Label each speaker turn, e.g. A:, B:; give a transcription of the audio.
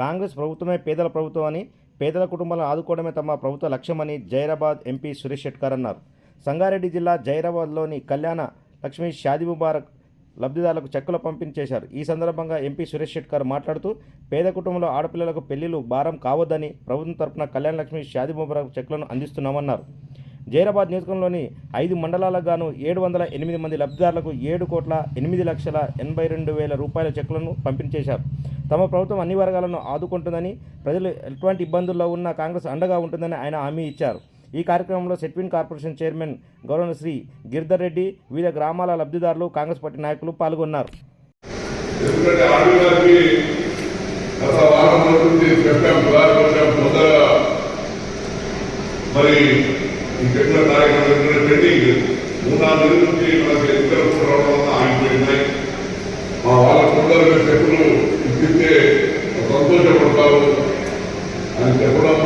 A: కాంగ్రెస్ ప్రభుత్వమే పేదల ప్రభుత్వం అని పేదల కుటుంబాలను ఆదుకోవడమే తమ ప్రభుత్వ లక్ష్యమని జైరాబాద్ ఎంపీ సురేష్ షెట్కర్ అన్నారు. సంగారెడ్డి జిల్లా జైరాబాద్లోని కళ్యాణ లక్ష్మీ షాది ముబారక్ లబ్ధిదారులకు చెక్కులు పంపిణీ చేశారు ఈ సందర్భంగా ఎంపీ సురేష్ షెట్కర్ మాట్లాడుతూ పేద కుటుంబంలో ఆడపిల్లలకు పెళ్ళిళ్ళు భారం కావద్దని ప్రభుత్వం తరపున కళ్యాణ లక్ష్మి షాది ముబారక్ చెక్కులను అందిస్తున్నామన్నారు. జైరాబాద్ నియోజకవర్గంలోని ఐదు మండలాలకు గాను ఏడు వందల ఎనిమిది మంది లబ్ధిదారులకు ఏడు కోట్ల ఎనిమిది లక్షల ఎనభై రెండు వేల రూపాయల చెక్కులను పంపిణీ చేశారు. తమ ప్రభుత్వం అన్ని వర్గాలను ఆదుకుంటుందని ప్రజలు ఎటువంటి ఇబ్బందుల్లో ఉన్న కాంగ్రెస్ అండగా ఉంటుందని ఆయన హామీ ఇచ్చారు. ఈ కార్యక్రమంలో సెట్విన్ కార్పొరేషన్ చైర్మన్ గౌరవ శ్రీ గిరిధర్ రెడ్డి వివిధ గ్రామాల లబ్ధిదారులు కాంగ్రెస్ పార్టీ నాయకులు పాల్గొన్నారు.
B: మరి చెప్పిన కార్యక్రమం ట్రెండింగ్ మూడు నాలుగు నుంచి మనకి ఎదురు రావడం ఆగిపోయినాయి మా వాళ్ళ చెప్పులు ఇప్పిస్తే సంతోషపడతారు అని చెప్పడం